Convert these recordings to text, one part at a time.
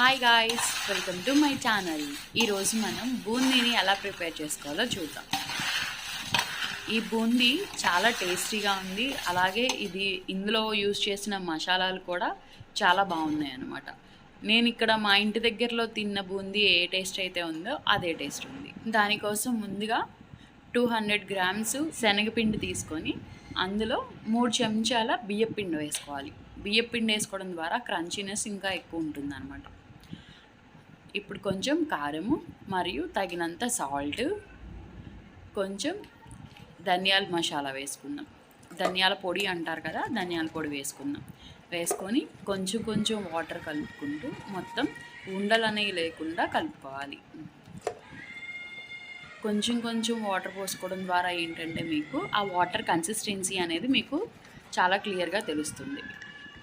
Hi guys welcome to my channel ఈరోజు మనం బూందీని ఎలా ప్రిపేర్ చేసుకోవాలో చూద్దాం. ఈ బూందీ చాలా టేస్టీగా ఉంది. అలాగే ఇది ఇందులో యూజ్ చేసిన మసాలాలు కూడా చాలా బాగున్నాయి అన్నమాట. నేను ఇక్కడ మా ఇంటి దగ్గరలో తిన్న బూందీ ఏ టేస్ట్ అయితే ఉందో అదే టేస్ట్ ఉంది. దానికోసం ముందుగా టూ హండ్రెడ్ గ్రామ్స్ శనగపిండి తీసుకొని అందులో మూడు చెంచాల బియ్యపిండి వేసుకోవాలి. బియ్యపిండి వేసుకోవడం ద్వారా క్రంచీనెస్ ఇంకా ఎక్కువ ఉంటుంది అనమాట ఇప్పుడు కొంచెం కారము మరియు తగినంత సాల్ట్ కొంచెం ధనియాల మసాలా వేసుకుందాం. ధనియాల పొడి అంటారు కదా ధనియాల పొడి వేసుకుందాం. వేసుకొని కొంచెం కొంచెం వాటర్ కలుపుకుంటూ మొత్తం ఉండలు అనేవి లేకుండా కలుపుకోవాలి. కొంచెం కొంచెం వాటర్ పోసుకోవడం ద్వారా ఏంటంటే మీకు ఆ వాటర్ కన్సిస్టెన్సీ అనేది మీకు చాలా క్లియర్గా తెలుస్తుంది.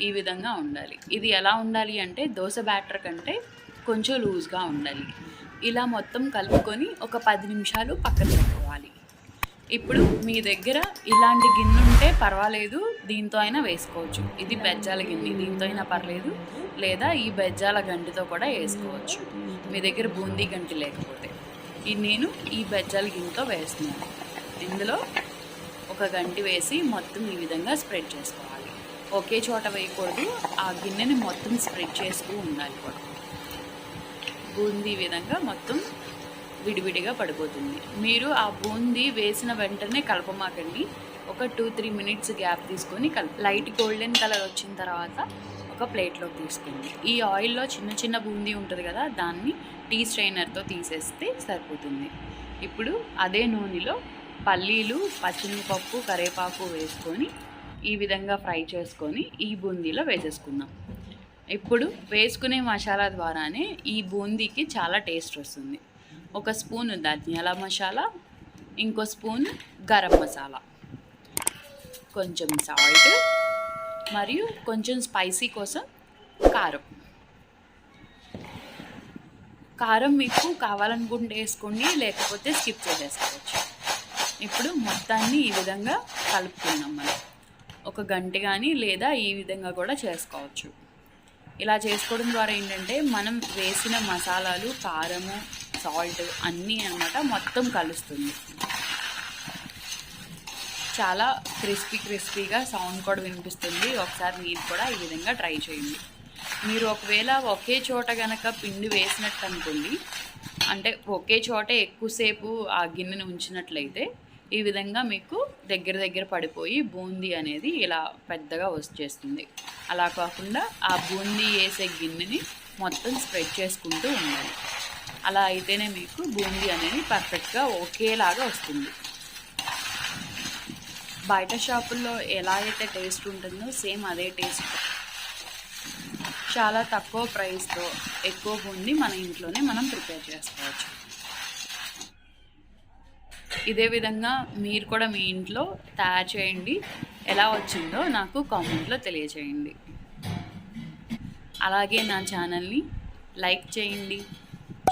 ఈ విధంగా ఉండాలి. ఇది ఎలా ఉండాలి అంటే దోశ బ్యాటర్ కంటే కొంచెం లూజ్గా ఉండాలి. ఇలా మొత్తం కలుపుకొని ఒక పది నిమిషాలు పక్కన పెట్టుకోవాలి. ఇప్పుడు మీ దగ్గర ఇలాంటి గిన్నె ఉంటే పర్వాలేదు దీంతో అయినా వేసుకోవచ్చు. ఇది బెజ్జాల గిన్నె దీంతో అయినా పర్లేదు లేదా ఈ బెజ్జాల గంటితో కూడా వేసుకోవచ్చు. మీ దగ్గర బూందీ గంటి లేకపోతే. ఇది నేను ఈ బెజ్జాల గిన్నెతో వేస్తున్నాను. ఇందులో ఒక గంటి వేసి మొత్తం ఈ విధంగా స్ప్రెడ్ చేసుకోవాలి. ఒకే చోట వేయకూడదు ఆ గిన్నెని మొత్తం స్ప్రెడ్ చేస్తూ ఉండాలి కూడా. బూందీ విధంగా మొత్తం విడివిడిగా పడిపోతుంది. మీరు ఆ బూందీ వేసిన వెంటనే కలపమాకండి. ఒక టూ త్రీ మినిట్స్ గ్యాప్ తీసుకొని కల్ లైట్ గోల్డెన్ కలర్ వచ్చిన తర్వాత ఒక ప్లేట్లోకి తీసుకోండి. ఈ ఆయిల్లో చిన్న చిన్న బూందీ ఉంటుంది కదా దాన్ని టీ స్ట్రైనర్తో తీసేస్తే సరిపోతుంది. ఇప్పుడు అదే నూనెలో పల్లీలు పచ్చిమిరపప్పు కరివేపాకు వేసుకొని ఈ విధంగా ఫ్రై చేసుకొని ఈ బూందీలో వేసేసుకుందాం. ఇప్పుడు వేసుకునే మసాలా ద్వారానే ఈ బూందీకి చాలా టేస్ట్ వస్తుంది. ఒక స్పూన్ ధనియాల మసాలా ఇంకో స్పూన్ గరం మసాలా. కొంచెం సాల్ట్ మరియు కొంచెం స్పైసీ కోసం కారం. కారం మీకు కావాలనుకుంటే వేసుకోండి లేకపోతే స్కిప్ చేసేసుకోవచ్చు. ఇప్పుడు మొత్తాన్ని ఈ విధంగా కలుపుకుందాం మనం. ఒక గంట కానీ లేదా ఈ విధంగా కూడా చేసుకోవచ్చు. ఇలా చేసుకోవడం ద్వారా ఏంటంటే మనం వేసిన మసాలాలు కారము సాల్ట్ అన్నీ అనమాట మొత్తం కలుస్తుంది. చాలా క్రిస్పీ క్రిస్పీగా సౌండ్ కూడా వినిపిస్తుంది. ఒకసారి మీరు కూడా ఈ విధంగా ట్రై చేయండి. మీరు ఒకవేళ ఒకే చోట కనుక పిండి వేసినట్టు అనుకోండి అంటే ఒకే చోట ఎక్కువసేపు ఆ గిన్నెను ఉంచినట్లయితే ఈ విధంగా మీకు దగ్గర దగ్గర పడిపోయి బూందీ అనేది ఇలా పెద్దగా వచ్చేస్తుంది. అలా కాకుండా ఆ బూందీ వేసే గిన్నెని మొత్తం స్ప్రెడ్ చేసుకుంటూ ఉండాలి. అలా అయితేనే మీకు బూందీ అనేది పర్ఫెక్ట్గా ఒకేలాగా వస్తుంది. బయట షాపుల్లో ఎలా అయితే టేస్ట్ ఉంటుందో సేమ్ అదే టేస్ట్. చాలా తక్కువ ప్రైస్తో ఎక్కువ బూందీ మన ఇంట్లోనే మనం ప్రిపేర్ చేసుకోవచ్చు. ఇదే విధంగా మీరు కూడా మీ ఇంట్లో తయారు చేయండి. ఎలా వచ్చిందో నాకు కామెంట్లో తెలియచేయండి. అలాగే నా ఛానల్ని లైక్ చేయండి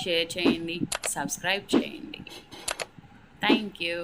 షేర్ చేయండి సబ్స్క్రైబ్ చేయండి. Thank you.